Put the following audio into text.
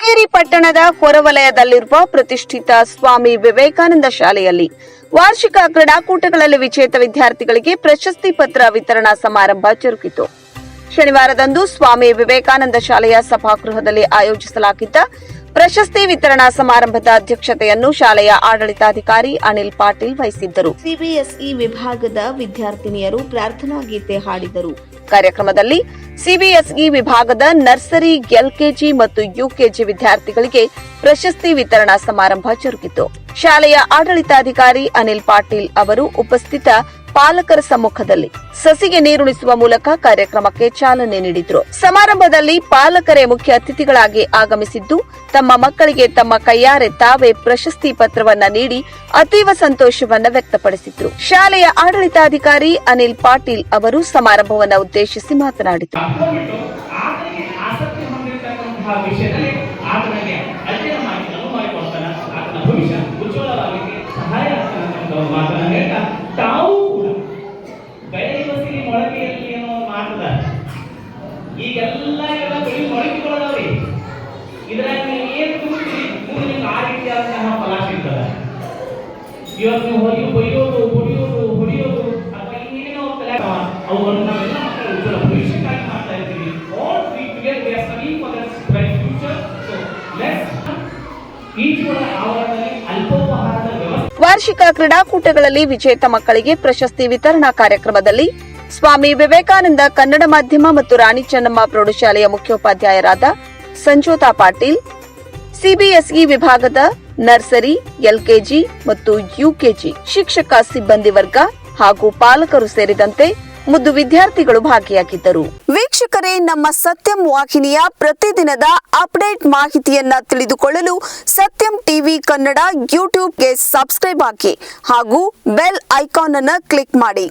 ಶೃಂಗೇರಿ ಪಟ್ಟಣದ ಹೊರವಲಯದಲ್ಲಿರುವ ಪ್ರತಿಷ್ಠಿತ ಸ್ವಾಮಿ ವಿವೇಕಾನಂದ ಶಾಲೆಯಲ್ಲಿ ವಾರ್ಷಿಕ ಕ್ರೀಡಾಕೂಟಗಳಲ್ಲಿ ವಿಜೇತ ವಿದ್ಯಾರ್ಥಿಗಳಿಗೆ ಪ್ರಶಸ್ತಿ ಪತ್ರ ವಿತರಣಾ ಸಮಾರಂಭ ಜರುಗಿತು. ಶನಿವಾರದಂದು ಸ್ವಾಮಿ ವಿವೇಕಾನಂದ ಶಾಲೆಯ ಸಭಾಗೃಹದಲ್ಲಿ ಆಯೋಜಿಸಲಾಗಿದ್ದ ಪ್ರಶಸ್ತಿ ವಿತರಣಾ ಸಮಾರಂಭದ ಅಧ್ಯಕ್ಷತೆಯನ್ನು ಶಾಲೆಯ ಆಡಳಿತಾಧಿಕಾರಿ ಅನಿಲ್ ಪಾಟೀಲ್ ವಹಿಸಿದ್ದರು. ಸಿಬಿಎಸ್ಇ ವಿಭಾಗದ ವಿದ್ಯಾರ್ಥಿನಿಯರು ಪ್ರಾರ್ಥನಾ ಗೀತೆ ಹಾಡಿದರು. ಕಾರ್ಯಕ್ರಮದಲ್ಲಿ ಸಿಬಿಎಸ್ಇ ವಿಭಾಗದ ನರ್ಸರಿ ಎಲ್ಕೆಜಿ ಮತ್ತು ಯುಕೆಜಿ ವಿದ್ಯಾರ್ಥಿಗಳಿಗೆ ಪ್ರಶಸ್ತಿ ವಿತರಣಾ ಸಮಾರಂಭ ಜರುಗಿತು. ಶಾಲೆಯ ಆಡಳಿತಾಧಿಕಾರಿ ಅನಿಲ್ ಪಾಟೀಲ್ ಅವರು ಉಪಸ್ಥಿತ ಪಾಲಕರ ಸಮ್ಮುಖದಲ್ಲಿ ಸಸಿಗೆ ನೀರುಣಿಸುವ ಮೂಲಕ ಕಾರ್ಯಕ್ರಮಕ್ಕೆ ಚಾಲನೆ ನೀಡಿದ್ರು. ಸಮಾರಂಭದಲ್ಲಿ ಪಾಲಕರೇ ಮುಖ್ಯ ಅತಿಥಿಗಳಾಗಿ ಆಗಮಿಸಿದ್ದು, ತಮ್ಮ ಮಕ್ಕಳಿಗೆ ತಮ್ಮ ಕೈಯಾರೆ ತಾವೇ ಪ್ರಶಸ್ತಿ ಪತ್ರವನ್ನ ನೀಡಿ ಅತೀವ ಸಂತೋಷವನ್ನ ವ್ಯಕ್ತಪಡಿಸಿದ್ರು. ಶಾಲೆಯ ಆಡಳಿತಾಧಿಕಾರಿ ಅನಿಲ್ ಪಾಟೀಲ್ ಅವರು ಸಮಾರಂಭವನ್ನ ಉದ್ದೇಶಿಸಿ ಮಾತನಾಡಿದರು. ಭವಿಷ್ಯ ಸಹಾಯ ಏನು ನಿಮ್ಗೆ ಆ ಫಲ ಸಿಗ್ತದೆ. ಇವತ್ತು ನೀವು ಹೋಗಿ ಹೊಡಿಯೋದು ಹೊಡಿಯೋದು ಅಥವಾ ಇನ್ನೇನೋ ಮಕ್ಕಳು ಉಜ್ವಲ ಭವಿಷ್ಯಕ್ಕಾಗಿ ಮಾಡ್ತಾ ಇರ್ತೀವಿ. We we are for bright future so let's ಆವರಣದಲ್ಲಿ ಅಲ್ಪೋಪಹಾರದ ವ್ಯವಸ್ಥೆ. ವಾರ್ಷಿಕ ಕ್ರೀಡಾಕೂಟಗಳಲ್ಲಿ ವಿಜೇತ ಮಕ್ಕಳಿಗೆ ಪ್ರಶಸ್ತಿ ವಿತರಣಾ ಕಾರ್ಯಕ್ರಮದಲ್ಲಿ ಸ್ವಾಮಿ ವಿವೇಕಾನಂದ ಕನ್ನಡ ಮಾಧ್ಯಮ ಮತ್ತು ರಾಣಿ ಚೆನ್ನಮ್ಮ ಪ್ರೌಢಶಾಲೆಯ ಮುಖ್ಯೋಪಾಧ್ಯಾಯರಾದ ಸಂಜೋತಾ ಪಾಟೀಲ್, ಸಿಬಿಎಸ್ಇ ವಿಭಾಗದ ನರ್ಸರಿ, ಎಲ್ಕೆಜಿ ಮತ್ತು ಯುಕೆಜಿ ಶಿಕ್ಷಕ ಸಿಬ್ಬಂದಿ ವರ್ಗ ಹಾಗೂ ಪಾಲಕರು ಸೇರಿದಂತೆ ಮುದ್ದು ವಿದ್ಯಾರ್ಥಿಗಳು ಭಾಗಿಯಾಗಿದ್ದರು. ವೀಕ್ಷಕರೇ, ನಮ್ಮ ಸತ್ಯಂ ವಾಹಿನಿಯ ಪ್ರತಿದಿನದ ಅಪ್ಡೇಟ್ ಮಾಹಿತಿಯನ್ನ ತಿಳಿದುಕೊಳ್ಳಲು ಸತ್ಯಂ ಟಿವಿ ಕನ್ನಡ ಯೂಟ್ಯೂಬ್ಗೆ ಸಬ್ಸ್ಕ್ರೈಬ್ ಹಾಕಿ ಹಾಗೂ ಬೆಲ್ ಐಕಾನ್ ಅನ್ನು ಕ್ಲಿಕ್ ಮಾಡಿ.